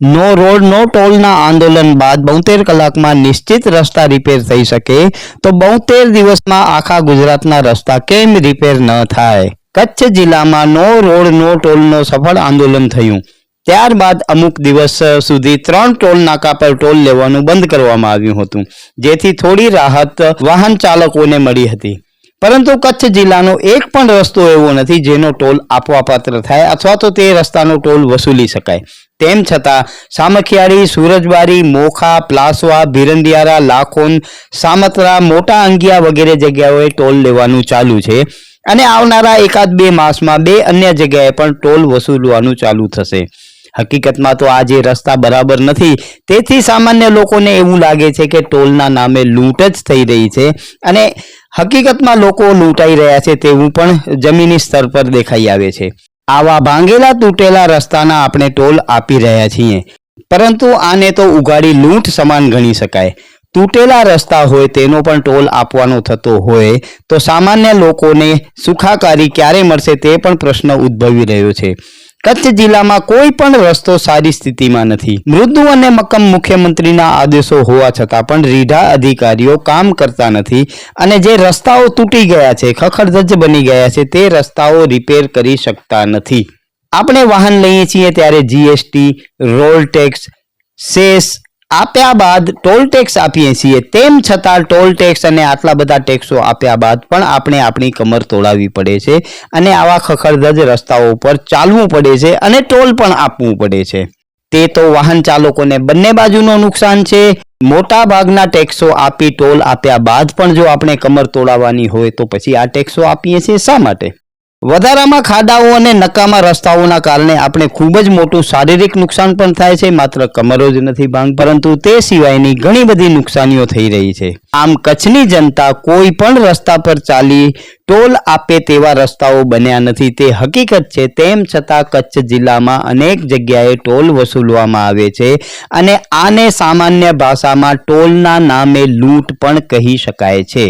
નો road, નો ટોલના આંદોલન બાદ બોતેર કલાકમાં નિશ્ચિત રસ્તા રિપેર થઈ શકે તો બોતેર દિવસમાં આખા ગુજરાતના રસ્તા કેમ રિપેર ન થાય? કચ્છ જિલ્લામાં નો રોડ, નો ટોલનો સફળ આંદોલન થયું. ત્યારબાદ અમુક દિવસ સુધી ત્રણ ટોલ નાકા પર ટોલ લેવાનું બંધ કરવામાં આવ્યું હતું. જેથી થોડી રાહત વાહન ચાલકોને મળી હતી. પરંતુ કચ્છ જિલ્લાનો એક પણ રસ્તો એવો નથી જેનો ટોલ આપવાપાત્ર થાય અથવા તો તે રસ્તાનો ટોલ વસૂલી શકાય. તેમ છતાં, સામખિયાળી, સુરજબારી, મોખા, પ્લાસવા, ભીરંડિયારા, લાખોન, સામત્રા, મોટા અંગિયા વગેરે જગ્યાઓએ ટોલ લેવાનું ચાલુ છે અને આવનારા એકાદ બે માસમાં બે અન્ય જગ્યાએ પણ ટોલ વસૂલવાનું ચાલુ થશે. હકીકતમાં તો આ જે રસ્તા બરાબર નથી, તેથી સામાન્ય લોકોને એવું લાગે છે કે ટોલના નામે લૂંટ જ થઈ રહી છે અને હકીકતમાં લોકો લૂંટાઈ રહ્યા છે તેવું પણ જમીની સ્તર પર દેખાઈ આવે છે. આવા ભાંગેલા તૂટેલા રસ્તાના આપણે ટોલ આપી રહ્યા છીએ. પરંતુ આને તો ઉગાડી લૂંટ સમાન ગણી શકાય. તૂટેલા રસ્તા હોય તેનો પણ ટોલ આપવાનો થતો હોય તો સામાન્ય લોકોને સુખાકારી ક્યારે મળશે તે પણ પ્રશ્ન ઉદ્ભવી રહ્યો છે. કચ્છ જિલ્લામાં કોઈ પણ રસ્તો સારી સ્થિતિમાં નથી. મૃદુ અને મક્કમ મુખ્યમંત્રીના આદેશો હોવા છતાં પણ રીઢા અધિકારીઓ કામ કરતા નથી અને જે રસ્તાઓ તૂટી ગયા છે, ખખડધજ બની ગયા છે, તે રસ્તાઓ રિપેર કરી શકતા નથી. આપણે વાહન લઈએ છીએ ત્યારે જીએસટી રોલ ટેક્સ સેસ આપ્યા બાદ ટોલ ટેક્સ આપીએ છીએ, તેમ છતાં ટોલ ટેક્સ અને આટલા બધા ટેક્સો આપ્યા બાદ પણ આપણે આપણી કમર તોડાવવી પડે છે અને આવા ખખડધજ રસ્તાઓ પર ચાલવું પડે છે અને ટોલ પણ આપવું પડે છે. તે તો વાહન ચાલકોને બંને બાજુનું નુકસાન છે. મોટા ભાગના ટેક્સો આપી ટોલ આપ્યા બાદ પણ જો આપણે કમર તોડાવવાની હોય તો પછી આ ટેક્સો આપીએ છીએ શા માટે? વધારામાં ખાડાઓ અને નકામા રસ્તાઓના કારણે આપણે ખૂબ જ મોટું શારીરિક નુકસાન પણ થાય છે, માત્ર કમરો જ નથી ભાંગ, પરંતુ તે સિવાયની ઘણી બધી નુકસાનીઓ થઈ રહી છે. આમ કચ્છની જનતા કોઈ પણ રસ્તા પર ચાલી ટોલ આપે તેવા રસ્તાઓ બન્યા નથી, તે હકીકત છે. તેમ છતાં કચ્છ જિલ્લામાં અનેક જગ્યાએ ટોલ વસૂલવામાં આવે છે અને આને સામાન્ય ભાષામાં ટોલના નામે લૂંટ પણ કહી શકાય છે.